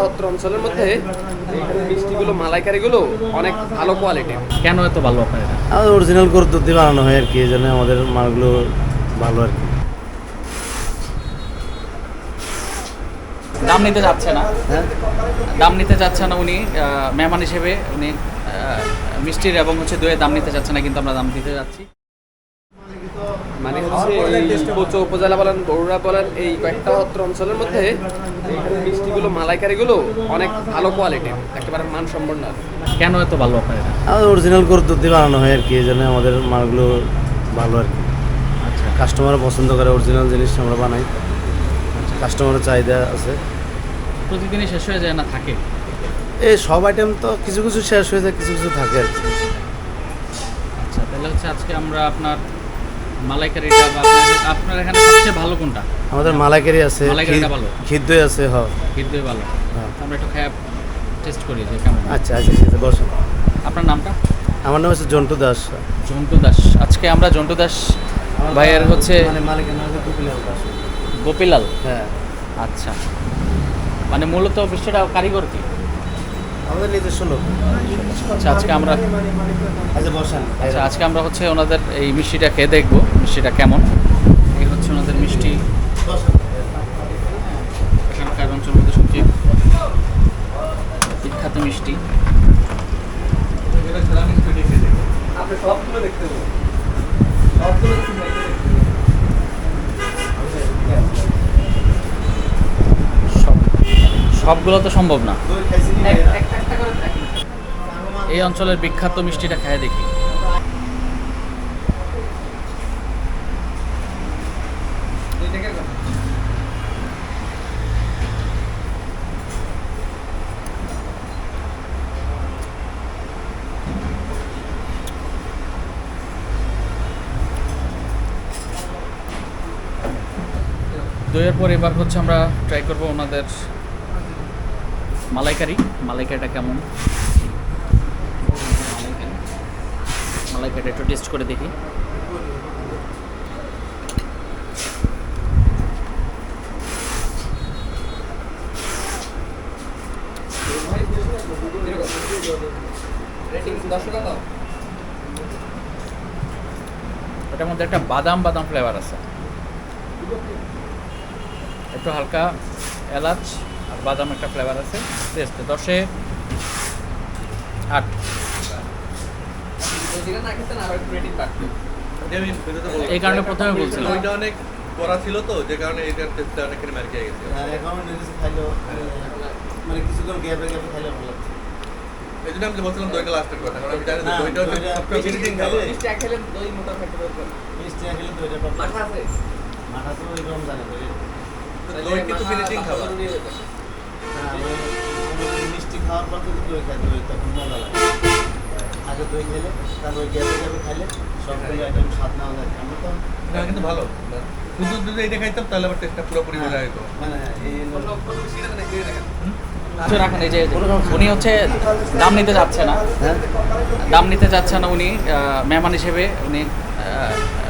অত্র অঞ্চলের মধ্যে এখানে মিষ্টিগুলো মালাইকারিগুলো অনেক ভালো কোয়ালিটির কেন এত ভালো আপনার এটা? আমাদের অরিজিনাল গরুর দুধ দিয়ে বানানো হয় আর কি এই জন্য আমাদের মালগুলো ভালো আর কি। দাম নিতে যাচ্ছে না। হ্যাঁ? দাম নিতে যাচ্ছে না উনি আহ, মেহমান হিসেবে উনি আহ, মিষ্টির এবং হচ্ছে দইয়ের দাম নিতে যাচ্ছে না কিন্তু আমরা দাম দিতে যাচ্ছি। মানে হচ্ছে এই কোচো উপজেলা বলেন বড়ুরা বলেন এই কয়েকটা অত্র অঞ্চলের মধ্যে মিষ্টিগুলো মালাইকারিগুলো অনেক ভালো কোয়ালিটির একেবারে মানসম্পন্ন। আর কি। কেন এত ভালো আপনার অরিজিনাল গরুর দুধ দিয়ে বানানো হয় আর কি এই জন্য আমাদের মালগুলো ভালো আর কি। আচ্ছা। কাস্টমার পছন্দ করে অরিজিনাল জিনিস আমরা বানাই। কাস্টমারের চাহিদা আছে। প্রতিদিনই শেষ হয়ে যায় না থাকে? এই সব আইটেম তো কিছু কিছু শেষ হয়ে যায় কিছু কিছু থাকে আর কি। আচ্ছা তাহলে হচ্ছে আজকে আমরা আপনার মালাইকারিটা আপনার- এখানে সবচেয়ে ভালো কোনটা? আমাদের মালাইকারি আছে মালাইকারিটা ভালো। ক্ষীর দই আছে হ। কিন্তু ভালো। হ্যাঁ। আমরা একটু খায় টেস্ট করি যে কেমন। আচ্ছা আচ্ছা ঠিক আছে বসুন আপনার নামটা? আমার নাম হচ্ছে জন্টু দাস। জন্টু দাস। আজকে আমরা জন্টু দাস ভাইয়ের হচ্ছে মানে মালিকের নাম হচ্ছে কপিলাল দাস। গোপীলাল? হ্যাঁ। আচ্ছা। মানে মূলত বিষয়টা কারিগর কি? আমাদের নিজস্ব লোক আচ্ছা আজকে আমরা আচ্ছা বসান। আচ্ছা আজকে আমরা হচ্ছে ওনাদের এই মিষ্টিটা খেয়ে দেখব মিষ্টিটা কেমন। এই হচ্ছে ওনাদের মিষ্টি। এখানকার অঞ্চলের মধ্যে সবচেয়ে বিখ্যাত মিষ্টি। আপনি সবগুলো দেখতে পাবেন সবগুলো সবগুলো তো সম্ভব না। এই অঞ্চলের বিখ্যাত মিষ্টিটা খেয়ে দেখি। দইয়ের পর এবার হচ্ছে আমরা ট্রাই করব ওনাদের মালাইকারি, মালাইকারিটা কেমন? মালাইকারিটা একটু টেস্ট করে দেখি। এটার মধ্যে একটা বাদাম বাদাম ফ্লেভার আছে। একটু হালকা এলাচ। আর বাদাম একটা ফ্লেভার আছে। টেস্ট দশে আট। এই কারণে প্রথমে বলছিলাম। ওইটা অনেক করা ছিল তো যে কারণে এটার টেস্টটা অনেকখানি মার খেয়ে গেছে। হ্যাঁ, এখন খাইলেও মানে কিছুক্ষণ গ্যাপে গ্যাপে খাইলে ভালো লাগছে। এই জন্য আমি বলছিলাম দইটা লাস্টের কথা কারণ আমি জানি দইটা হচ্ছে দইটা সবচেয়ে ফিনিশিং খাবার মিষ্টি খেলে দই মোটা থাকতে পারবেন মিষ্টি খেলে দইটা পাবো মাথা আছে। মাথা তো ওইরকম জানে দই। দই কিন্তু ফিনিশিং খাবার হ্যাঁ, কোনো মিষ্টি খাওয়ার পর যদি দই খাই দই তখন মজা লাগে। আগে দই খেলে তারপর গ্যাপে গ্যাপে খাইলে সবগুলো আইটেম স্বাদ আমরা তো না কিন্তু ভালো। শুধু যদি এটা খাইতাম তাহলে আবার টেস্টটা পুরোপুরি বোঝা যেত। মানে এই কিছু রাখেন এই যে উনি হচ্ছে দাম নিতে যাচ্ছে না। হ্যাঁ। দাম নিতে যাচ্ছে না উনি মেহমান হিসেবে উনি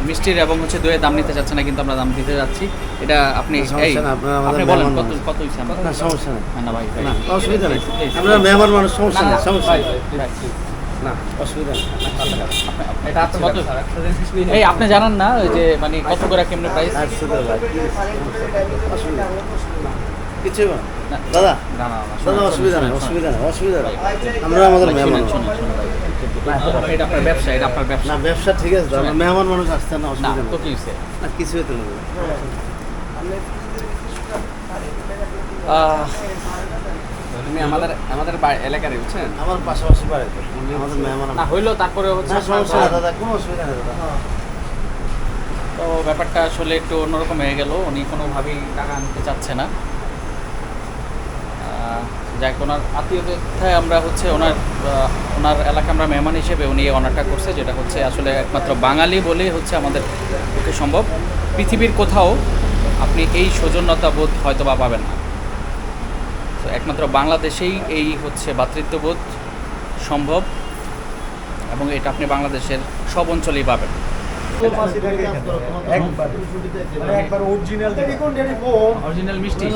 মিষ্টির এবং হচ্ছে দইয়ের দাম নিতে যাচ্ছে না কিন্তু আমরা দাম দিতে যাচ্ছি। এটা আপনি আপনি বলেন কত। কত না সমস্যা নেই। না, না ভাই ভাই। অসুবিধা নেই। আমরা মেহমান মানুষ সমস্যা নেই না অসুবিধা নেই। এই আপনি জানেন না ওই যে মানে কত করে কেমনে প্রাইস অসুবিধা। কিছু। দাদা না না না, দাদা অসুবিধা নেই অসুবিধা নেই অসুবিধা নেই। আমরা আমাদের মেহমান। এটা আপনার ব্যবসা এটা আপনার ব্যবসা। না ব্যবসা ঠিক আছে আমরা মেহমান মানুষ আসছে না অসুবিধা তো কি? না কিছু হতো না তুমি আমাদের আমাদের এলাকারই বুঝছেন? আমার পাশাপাশি আমাদের মেহমান না হইল তারপরে হচ্ছে সমস্যা দাদা কোনো অসুবিধা নেই দাদা। তো ব্যাপারটা আসলে একটু অন্যরকম হয়ে গেল উনি কোনোভাবেই টাকা আনতে চাচ্ছে না। যাক ওনার আত্মীয়তায় আমরা হচ্ছে ওনার ওনার এলাকা আমরা মেহমান হিসেবে উনি অনারটা করছে যেটা হচ্ছে আসলে একমাত্র বাঙালি বলেই হচ্ছে আমাদের পক্ষে সম্ভব। পৃথিবীর কোথাও আপনি এই সৌজন্যতা বোধ হয়তো বা পাবেন না। তো একমাত্র বাংলাদেশেই এই হচ্ছে ভ্রাতৃত্ববোধ সম্ভব এবং এটা আপনি বাংলাদেশের সব অঞ্চলেই পাবেন। একবার অরিজিনাল মিষ্টি।